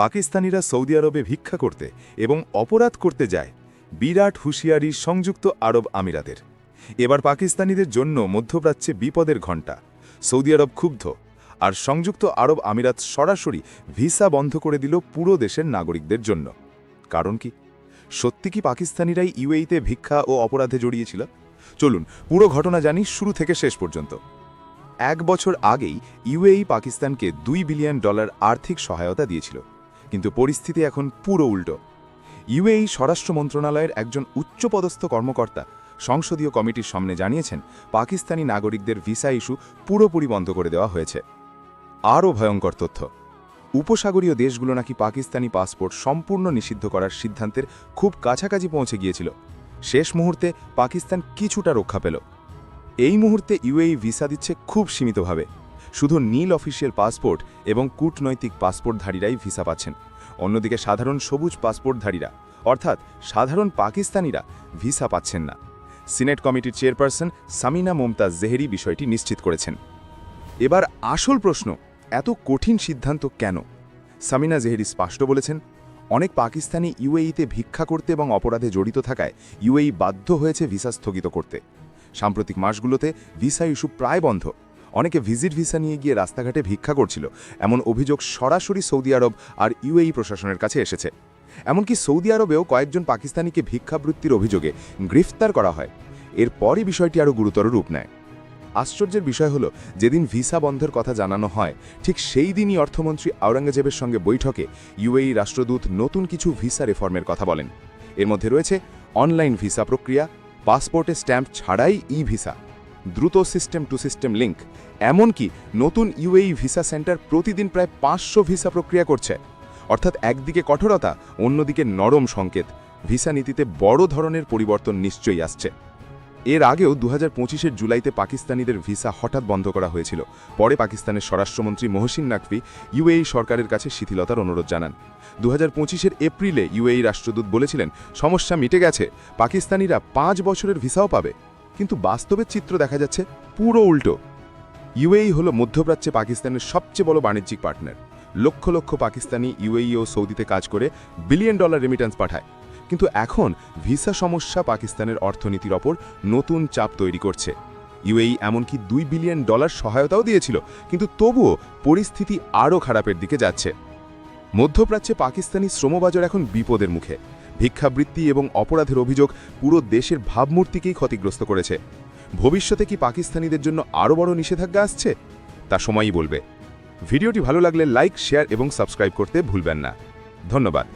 পাকিস্তানিরা সৌদি আরবে ভিক্ষা করতে এবং অপরাধ করতে যায়, বিরাট হুঁশিয়ারি সংযুক্ত আরব আমিরাতের। এবার পাকিস্তানিদের জন্য মধ্যপ্রাচ্যে বিপদের ঘণ্টা। সৌদি আরব ক্ষুব্ধ, আর সংযুক্ত আরব আমিরাত সরাসরি ভিসা বন্ধ করে দিল পুরো দেশের নাগরিকদের জন্য। কারণ কি? সত্যি কি পাকিস্তানিরাই ইউএইতে ভিক্ষা ও অপরাধে জড়িয়েছিল? চলুন, পুরো ঘটনা জানি শুরু থেকে শেষ পর্যন্ত। এক বছর আগেই ইউএই পাকিস্তানকে দুই বিলিয়ন ডলার আর্থিক সহায়তা দিয়েছিল। কিন্তু পরিস্থিতি এখন পুরো উল্টো। ইউএই স্বরাষ্ট্র মন্ত্রণালয়ের একজন উচ্চপদস্থ কর্মকর্তা সংসদীয় কমিটির সামনে জানিয়েছেন, পাকিস্তানি নাগরিকদের ভিসা ইস্যু পুরোপুরি বন্ধ করে দেওয়া হয়েছে। আরও ভয়ঙ্কর তথ্য। উপসাগরীয় দেশগুলো নাকি পাকিস্তানি পাসপোর্ট সম্পূর্ণ নিষিদ্ধ করার সিদ্ধান্তের খুব কাছাকাছি পৌঁছে গিয়েছিল। শেষ মুহূর্তে পাকিস্তান কিছুটা রক্ষা পেল। এই মুহূর্তে ইউএই ভিসা দিচ্ছে খুব সীমিতভাবে। শুধু নীল অফিসিয়াল পাসপোর্ট এবং কূটনৈতিক পাসপোর্টধারীরাই ভিসা পাচ্ছেন। অন্যদিকে সাধারণ সবুজ পাসপোর্টধারীরা, অর্থাৎ সাধারণ পাকিস্তানিরা, ভিসা পাচ্ছেন না। সিনেট কমিটির চেয়ারপারসন সামিনা মুমতাজ জেহেরি বিষয়টি নিশ্চিত করেছেন। এবার আসল প্রশ্ন, এত কঠিন সিদ্ধান্ত কেন? সামিনা জেহেরি স্পষ্ট বলেছেন, অনেক পাকিস্তানি ইউএইতে ভিক্ষা করতে এবং অপরাধে জড়িত থাকায় ইউএই বাধ্য হয়েছে ভিসা স্থগিত করতে। সাম্প্রতিক মাসগুলোতে ভিসা ইস্যু প্রায় বন্ধ। অনেকে ভিজিট ভিসা নিয়ে গিয়ে রাস্তাঘাটে ভিক্ষা করছিল। এমন অভিযোগ সরাসরি সৌদি আরব আর ইউএই প্রশাসনের কাছে এসেছে। এমনকি সৌদি আরবেও কয়েকজন পাকিস্তানিকে ভিক্ষাবৃত্তির অভিযোগে গ্রেফতার করা হয়। এরপরই বিষয়টি আরও গুরুতর রূপ নেয়। আশ্চর্যের বিষয় হলো, যেদিন ভিসা বন্ধের কথা জানানো হয়, ঠিক সেই দিনই অর্থমন্ত্রী আওরঙ্গজেবের সঙ্গে বৈঠকে ইউএই রাষ্ট্রদূত নতুন কিছু ভিসা রিফর্মের কথা বলেন। এর মধ্যে রয়েছে অনলাইন ভিসা প্রক্রিয়া, পাসপোর্টে স্ট্যাম্প ছাড়াই ই ভিসা দ্রুত সিস্টেম টু সিস্টেম লিঙ্ক এমনকি নতুন ইউএই ভিসা সেন্টার প্রতিদিন প্রায় পাঁচশো ভিসা প্রক্রিয়া করছে। অর্থাৎ একদিকে কঠোরতা, অন্যদিকে নরম সংকেত। ভিসা নীতিতে বড় ধরনের পরিবর্তন নিশ্চয়ই আসছে। এর আগেও দু হাজার জুলাইতে পাকিস্তানিদের ভিসা হঠাৎ বন্ধ করা হয়েছিল। পরে পাকিস্তানের স্বরাষ্ট্রমন্ত্রী মহসিন নাকভি ইউএই সরকারের কাছে শিথিলতার অনুরোধ জানান। দু হাজার এপ্রিলে ইউএই রাষ্ট্রদূত বলেছিলেন, সমস্যা মিটে গেছে। পাকিস্তানিরা পাঁচ বছরের ভিসাও পাবে। কিন্তু বাস্তবের চিত্র দেখা যাচ্ছে পুরো উল্টো। ইউএই হল মধ্যপ্রাচ্যে পাকিস্তানের সবচেয়ে বড় বাণিজ্যিক পার্টনার। লক্ষ লক্ষ পাকিস্তানি ইউএই ও সৌদিতে কাজ করে বিলিয়ন ডলার রেমিটেন্স পাঠায়। কিন্তু এখন ভিসা সমস্যা পাকিস্তানের অর্থনীতির ওপর নতুন চাপ তৈরি করছে। ইউএই এমনকি দুই বিলিয়ন ডলার সহায়তাও দিয়েছিল, কিন্তু তবুও পরিস্থিতি আরও খারাপের দিকে যাচ্ছে। মধ্যপ্রাচ্যে পাকিস্তানি শ্রমবাজার এখন বিপদের মুখে। ভিক্ষাবৃত্তি এবং অপরাধের অভিযোগ পুরো দেশের ভাবমূর্তিকেই ক্ষতিগ্রস্ত করেছে। ভবিষ্যতে কি পাকিস্তানিদের জন্য আরও বড় নিষেধাজ্ঞা আসছে? তা সময়ই বলবে। ভিডিওটি ভালো লাগলে লাইক, শেয়ার এবং সাবস্ক্রাইব করতে ভুলবেন না। ধন্যবাদ।